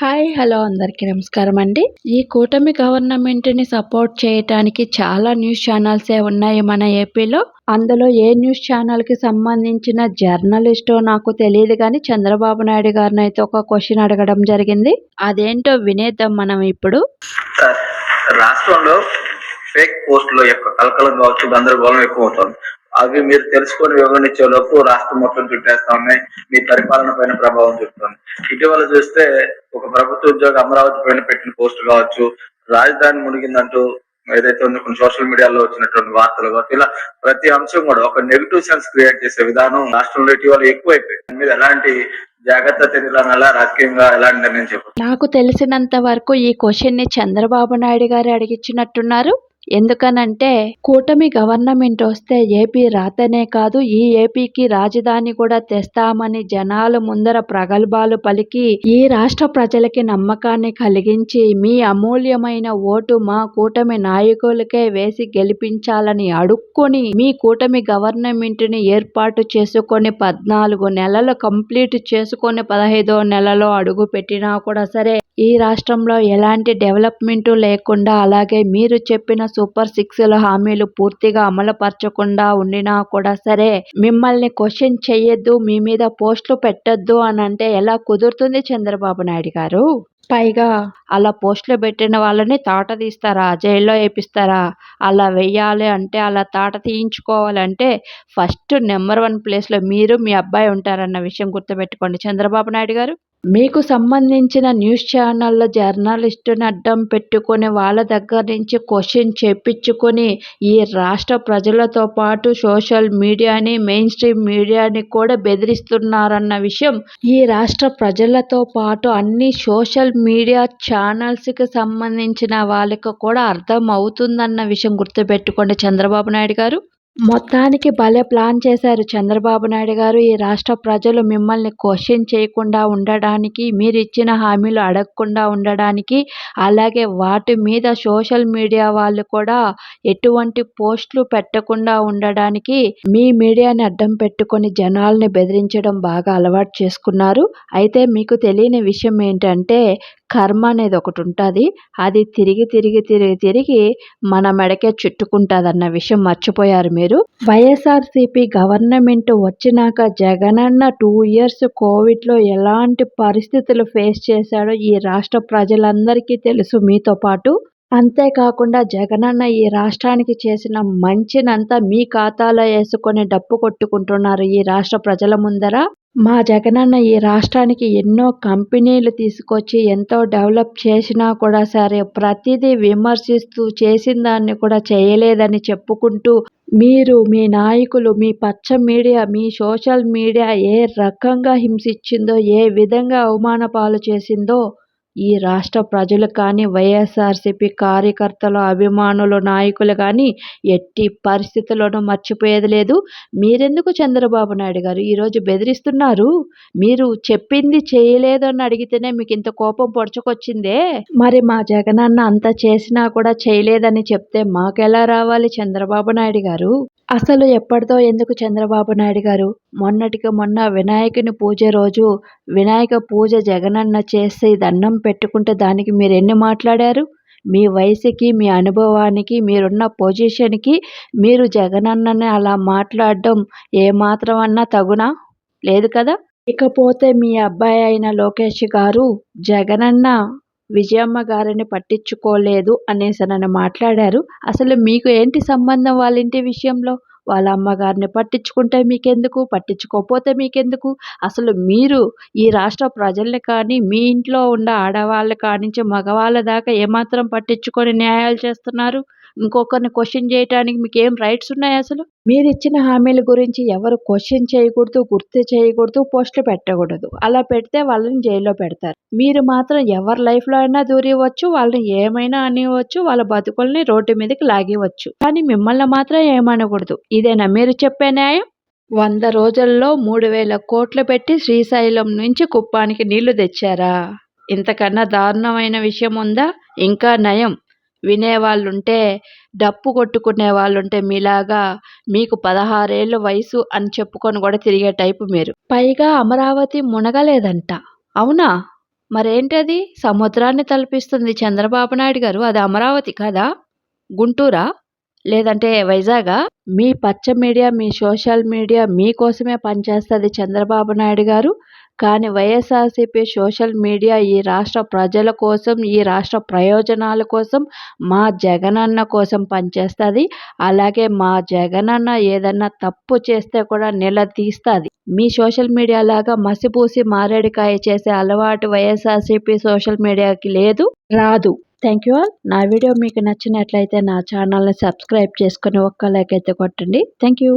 Hi hello అందరికీ నమస్కారం అండి. ఈ కూటమి గవర్నమెంట్ని సపోర్ట్ చేయటానికి చాలా న్యూస్ ఛానల్సే ఉన్నాయి మన ఏపీలో. అందులో ఏ న్యూస్ ఛానల్కి సంబంధించిన జర్నలిస్టో నాకు తెలియదు కానీ చంద్రబాబు నాయుడు గారిని అయితే ఒక క్వశ్చన్ అడగడం జరిగింది. అదేంటో వినేద్దాం మనం ఇప్పుడు. రాష్ట్రంలో ఫేక్ పోస్టుల యొక్క కలకలం కావచ్చు గందరగోళం ఎక్కువ అవుతుంది అవి మీరు తెలుసుకొని వివరించే లోపు రాష్ట్రం మొత్తం చుట్టేస్తా ఉన్నాయి. మీ పరిపాలన పైన ప్రభావం చూపుతుంది. ఇటీవల చూస్తే ఒక ప్రభుత్వ ఉద్యోగ అమరావతి పైన పెట్టిన పోస్ట్ కావచ్చు రాజధాని మునిగిందంటూ ఏదైతే ఉందో కొన్ని సోషల్ మీడియాలో వచ్చినటువంటి వార్తలు కావచ్చు ఇలా ప్రతి అంశం కూడా ఒక నెగిటివ్ సెన్స్ క్రియేట్ చేసే విధానం రాష్ట్రంలో ఇటీవల ఎక్కువైపోయింది. మీద ఎలాంటి జాగ్రత్త చర్యలను రాజకీయంగా ఎలాంటి నిర్ణయం చెప్పారు నాకు తెలిసినంత వరకు ఈ క్వశ్చన్ని చంద్రబాబు నాయుడు గారు అడిగించినట్టున్నారు ఎందుకనంటే కూటమి గవర్నమెంట్ వస్తే ఏపీ రాతనే కాదు ఈ ఏపీకి రాజధాని కూడా తెస్తామని జనాల ముందర ప్రగల్భాలు పలికి ఈ రాష్ట్ర ప్రజలకి నమ్మకాన్ని కలిగించి మీ అమూల్యమైన ఓటు మా కూటమి నాయకులకే వేసి గెలిపించాలని అడుక్కొని మీ కూటమి గవర్నమెంట్ని ఏర్పాటు చేసుకొని పద్నాలుగు నెలలు కంప్లీట్ చేసుకొని పదహైదో నెలలో అడుగు పెట్టినా కూడా సరే ఈ రాష్ట్రంలో ఎలాంటి డెవలప్మెంట్ లేకుండా అలాగే మీరు చెప్పిన సూపర్ సిక్స్ హామీలు పూర్తిగా అమలుపరచకుండా ఉండినా కూడా సరే మిమ్మల్ని క్వశ్చన్ చెయ్యొద్దు మీ మీద పోస్టులు పెట్టొద్దు అని అంటే ఎలా కుదురుతుంది చంద్రబాబు నాయుడు గారు? పైగా అలా పోస్టులు పెట్టిన వాళ్ళని తాట తీస్తారా? జైల్లో వేపిస్తారా? అలా వెయ్యాలి అంటే అలా తాట తీయించుకోవాలంటే ఫస్ట్ నెంబర్ వన్ ప్లేస్లో మీరు మీ అబ్బాయి ఉంటారన్న విషయం గుర్తుపెట్టుకోండి చంద్రబాబు నాయుడు గారు. మీకు సంబంధించిన న్యూస్ ఛానళ్ళ జర్నలిస్టుని అడ్డం పెట్టుకొని వాళ్ళ దగ్గర నుంచి క్వశ్చన్ చేపించుకొని ఈ రాష్ట్ర ప్రజలతో పాటు సోషల్ మీడియాని మెయిన్ స్ట్రీమ్ మీడియాని కూడా బెదిరిస్తున్నారన్న విషయం ఈ రాష్ట్ర ప్రజలతో పాటు అన్ని సోషల్ మీడియా ఛానల్స్కి సంబంధించిన వాళ్ళకి కూడా అర్థం అవుతుందన్న విషయం గుర్తుపెట్టుకోండి చంద్రబాబు నాయుడు గారు. మొత్తానికి భలే ప్లాన్ చేశారు చంద్రబాబు నాయుడు గారు. ఈ రాష్ట్ర ప్రజలు మిమ్మల్ని క్వశ్చన్ చేయకుండా ఉండడానికి మీరు ఇచ్చిన హామీలు అడగకుండా ఉండడానికి అలాగే వాటి మీద సోషల్ మీడియా వాళ్ళు కూడా ఎటువంటి పోస్టులు పెట్టకుండా ఉండడానికి మీ మీడియాని అడ్డం పెట్టుకొని జనాల్ని బెదిరించడం బాగా అలవాటు చేసుకున్నారు. అయితే మీకు తెలియని విషయం ఏంటంటే కర్మ అనేది ఒకటి ఉంటుంది. అది తిరిగి తిరిగి తిరిగి తిరిగి మన మెడకే చుట్టుకుంటుంది అన్న విషయం మర్చిపోయారు మీరు. వైఎస్ఆర్సీపీ గవర్నమెంట్ వచ్చినాక జగనన్న టూ ఇయర్స్ కోవిడ్లో ఎలాంటి పరిస్థితులు ఫేస్ చేశాడో ఈ రాష్ట్ర ప్రజలందరికీ తెలుసు మీతో పాటు. అంతేకాకుండా జగనన్న ఈ రాష్ట్రానికి చేసిన మంచినంతా మీ ఖాతాలో వేసుకొని డప్పు కొట్టుకుంటున్నారు ఈ రాష్ట్ర ప్రజల ముందర. మా జగనన్న ఈ రాష్ట్రానికి ఎన్నో కంపెనీలు తీసుకొచ్చి ఎంతో డెవలప్ చేసినా కూడా సరే ప్రతిదీ విమర్శిస్తూ చేసిన దాన్ని కూడా చేయలేదని చెప్పుకుంటూ మీరు మీ నాయకులు మీ పచ్చ మీడియా మీ సోషల్ మీడియా ఏ రకంగా హింసించిందో ఏ విధంగా అవమాన పాలు చేసిందో ఈ రాష్ట్ర ప్రజలు కానీ వైఎస్ఆర్సీపీ కార్యకర్తలు అభిమానులు నాయకులు కానీ ఎట్టి పరిస్థితుల్లోనూ మర్చిపోయేది లేదు. మీరెందుకు చంద్రబాబు నాయుడు గారు ఈరోజు బెదిరిస్తున్నారు? మీరు చెప్పింది చేయలేదు అని అడిగితేనే మీకు ఇంత కోపం పొడుచుకొచ్చిందే? మరి మా జగనన్న అంత చేసినా కూడా చేయలేదని చెప్తే మాకెలా రావాలి చంద్రబాబు నాయుడు గారు? అసలు ఎప్పటితో ఎందుకు చంద్రబాబు నాయుడు గారు? మొన్నటికి మొన్న వినాయకుని పూజ రోజు వినాయక పూజ జగనన్న చేసి దండం పెట్టుకుంటే దానికి మీరు ఎన్ని మాట్లాడారు? మీ వయసుకి మీ అనుభవానికి మీరున్న పొజిషన్కి మీరు జగనన్నని అలా మాట్లాడడం ఏమాత్రం అన్నా తగునా? లేదు కదా? ఇకపోతే మీ అబ్బాయి అయిన లోకేష్ గారు జగనన్న విజయమ్మ గారిని పట్టించుకోలేదు అనేసి నన్ను మాట్లాడారు. అసలు మీకు ఏంటి సంబంధం వాళ్ళ ఇంటి విషయంలో? వాళ్ళ అమ్మగారిని పట్టించుకుంటే మీకెందుకు? పట్టించుకోకపోతే మీకెందుకు? అసలు మీరు ఈ రాష్ట్ర ప్రజల్ని కానీ మీ ఇంట్లో ఉన్న ఆడవాళ్ళు కానించి మగవాళ్ళ దాకా ఏమాత్రం పట్టించుకొని న్యాయాలు చేస్తున్నారు? ఇంకొకరిని క్వశ్చన్ చేయడానికి మీకు ఏం రైట్స్ ఉన్నాయి అసలు? మీరు ఇచ్చిన హామీల గురించి ఎవరు క్వశ్చన్ చేయకూడదు గుర్తు చేయకూడదు పోస్టులు పెట్టకూడదు. అలా పెడితే వాళ్ళని జైల్లో పెడతారు. మీరు మాత్రం ఎవరి లైఫ్లో అయినా దూరివచ్చు వాళ్ళని ఏమైనా అనివచ్చు వాళ్ళ బతుకుల్ని రోడ్డు మీదకి లాగివచ్చు కానీ మిమ్మల్ని మాత్రం ఏమనకూడదు. ఇదేనా మీరు చెప్పే న్యాయం? వంద రోజుల్లో మూడు వేల కోట్లు పెట్టి శ్రీశైలం నుంచి కుప్పానికి నీళ్ళు తెచ్చారా? ఇంతకన్నా దారుణమైన విషయం ఉందా? ఇంకా నయం. వినేవాళ్ళుంటే డప్పు కొట్టుకునే వాళ్ళుంటే మీలాగా మీకు పదహారేళ్ళు వయసు అని చెప్పుకొని కూడా తిరిగే టైపు మీరు. పైగా అమరావతి మునగలేదంట. అవునా? మరేంటది? సముద్రాన్ని తలపిస్తుంది చంద్రబాబు నాయుడు గారు. అది అమరావతి కదా? గుంటూరా? లేదంటే వైజాగా? మీ పచ్చ మీడియా మీ సోషల్ మీడియా మీకోసమే పనిచేస్తుంది చంద్రబాబు నాయుడు గారు. కానీ వైఎస్ఆర్సీపీ సోషల్ మీడియా ఈ రాష్ట్ర ప్రజల కోసం ఈ రాష్ట్ర ప్రయోజనాల కోసం మా జగనన్న కోసం పనిచేస్తుంది. అలాగే మా జగనన్న ఏదన్నా తప్పు చేస్తే కూడా నిలదీస్తుంది. మీ సోషల్ మీడియా లాగా మసిపూసి మారేడుకాయ చేసే అలవాటు వైఎస్ఆర్సీపీ సోషల్ మీడియాకి లేదు రాదు. Thank you all. నా వీడియో మీకు నచ్చినట్లయితే నా ఛానల్ని సబ్స్క్రైబ్ చేసుకొని ఒక్క లైక్ అయితే కొట్టండి. Thank you.